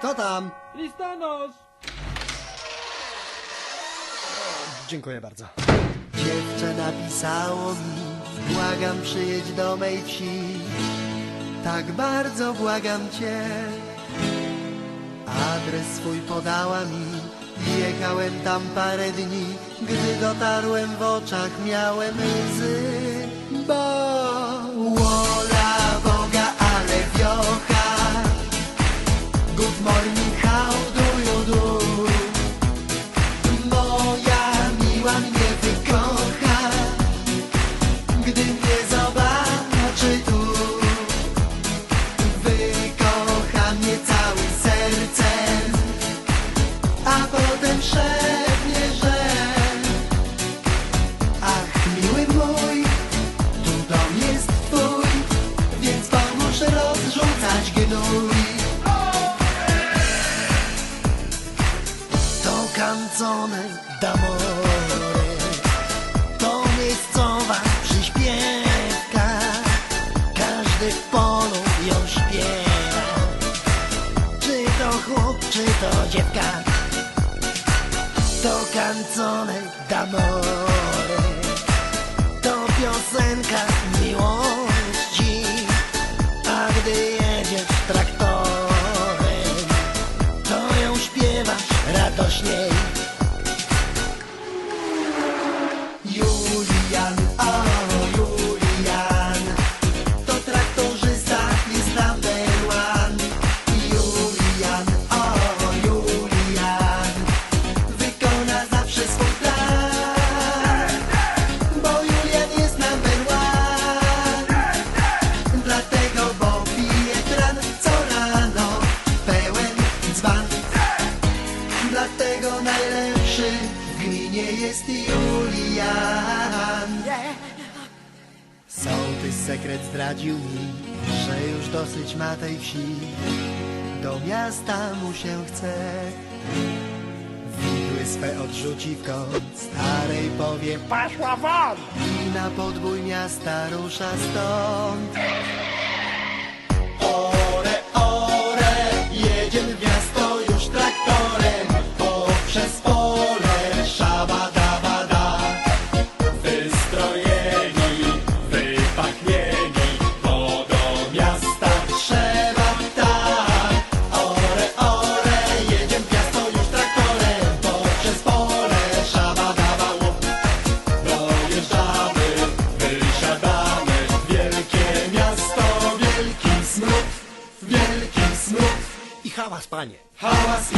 Kto tam? Listonosz! Dziękuję bardzo. Dziewczę napisało mi, błagam przyjedź do mej wsi. Tak bardzo błagam cię. Adres swój podała mi, jechałem tam parę dni. Gdy dotarłem w oczach miałem łzy, bo d'amore To miejscowa przyśpiewka Każdy w polu ją śpiewa. Czy to chłop, czy to dziewka To canzone d'amore To piosenka miłości A gdy jedziesz traktorem gminie jest Julian. Sołtys sekret zdradził mi, że już dosyć ma tej wsi. Do miasta mu się chce. Widły swe odrzuci w kąt, starej powie Paszła won! I na podbój miasta rusza stąd. Hałas, panie hałas.